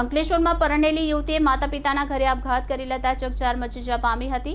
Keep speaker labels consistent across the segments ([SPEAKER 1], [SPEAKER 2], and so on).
[SPEAKER 1] અંકલેશ્વરમાં પરણેલી યુવતીએ માતા પિતાના ઘરે આપઘાત કરી લેતા ચકચાર મચી પામી હતી.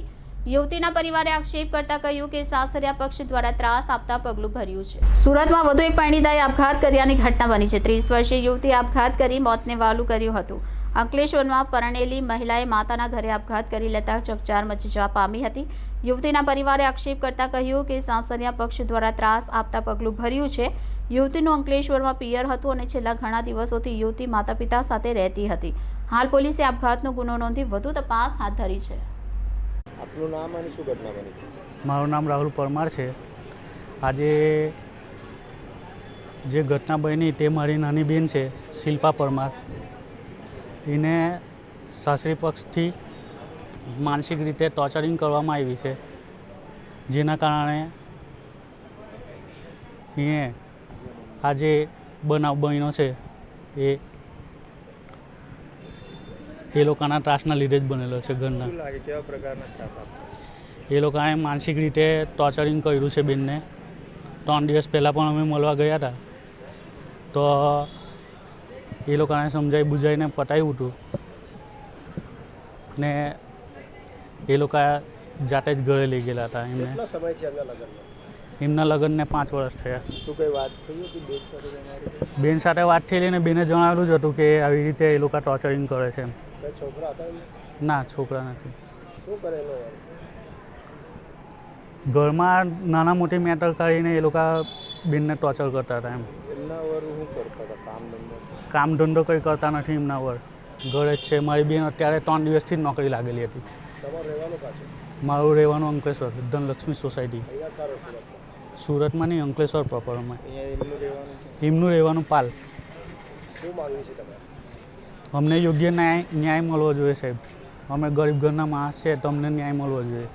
[SPEAKER 1] યુવતીના પરિવારે આક્ષેપ કરતા કહ્યું કે સાસરિયા પક્ષ દ્વારા ત્રાસ આપતા પગલું ભર્યું છે. સુરતમાં વધુ એક પરિણીતાએ આપઘાત કર્યાની ઘટના બની છે. ત્રીસ વર્ષીય યુવતીએ આપઘાત કરી મોતને વાલું કર્યું હતું. અંકલેશ્વરમાં પરણેલી મહિલાએ માતાના ઘરે આપઘાત કરી લેતા ચકચાર મચી જવા પામી હતી. યુવતીના પરિવારે આક્ષેપ કરતા કહ્યું કે સાસરિયા પક્ષ દ્વારા ત્રાસ આપતા પગલું ભર્યું છે. યુવતીનું અંકલેશ્વરમાં પિયર હતું અને છેલ્લા ઘણા દિવસોથી યુવતી માતા પિતા સાથે રહેતી હતી. હાલ પોલીસે આપઘાતનો ગુનો નોંધી વધુ તપાસ હાથ ધરી છે.
[SPEAKER 2] આપનું નામ અને શું ઘટના બની?
[SPEAKER 3] મારું નામ રાહુલ પરમાર છે. આજે જે ઘટના બની તે મારી નાની બેન છે શિલ્પા પરમાર. એને સાસરી પક્ષથી માનસિક રીતે ટોર્ચરિંગ કરવામાં આવી છે. જેના કારણે એ આજે બનાવ બન્યો છે એ એ લોકોના ત્રાસના લીધે જ બનેલો છે ઘરના.
[SPEAKER 2] કેવા પ્રકારના ત્રાસ
[SPEAKER 3] એ લોકોએ માનસિક રીતે ટોર્ચરિંગ કર્યું છે બેનને. ત્રણ દિવસ પહેલાં પણ અમે મળવા ગયા હતા. તો એ લોકોને સમજાવી બુજાઈને પટાવ્યું હતું. ને એ લોકો જાતે જ ઘરે લઈ ગયેલા હતા એમને.
[SPEAKER 2] સમય છે એમના લગ્નમાં?
[SPEAKER 3] એમના લગ્નને પાંચ વર્ષ થયા.
[SPEAKER 2] શું કઈ વાત થઈ હતી બેન સાથે
[SPEAKER 3] બેન સાથે વાત થયેલી ને બેને જણાવેલું જ હતું કે આવી રીતે એ લોકો ટોર્ચરિંગ કરે છે
[SPEAKER 2] છોકરા હતા
[SPEAKER 3] ના છોકરા નથી.
[SPEAKER 2] શું કરેલો
[SPEAKER 3] ઘરમાં નાના મોટી મેટર કરીને એ લોકો બેનને ટોર્ચર કરતા હતા એમ.
[SPEAKER 2] એમના વર શું કરતા હતા? કામ ધંધો?
[SPEAKER 3] કામ ધંધો કંઈ કરતા નથી એમના વર. ઘરે જ છે. મારી બેન અત્યારે ત્રણ દિવસથી જ નોકરી લાગેલી હતી. મારું રહેવાનું અંકલેશ્વર ધનલક્ષ્મી સોસાયટી.
[SPEAKER 2] સુરતમાં
[SPEAKER 3] નહીં અંકલેશ્વર પ્રોપરમાં
[SPEAKER 2] એમનું રહેવાનું
[SPEAKER 3] પાલ. અમને યોગ્ય ન્યાય ન્યાય મળવો જોઈએ સાહેબ. અમે ગરીબ ઘરના માણસ છે તો અમને ન્યાય મળવો જોઈએ.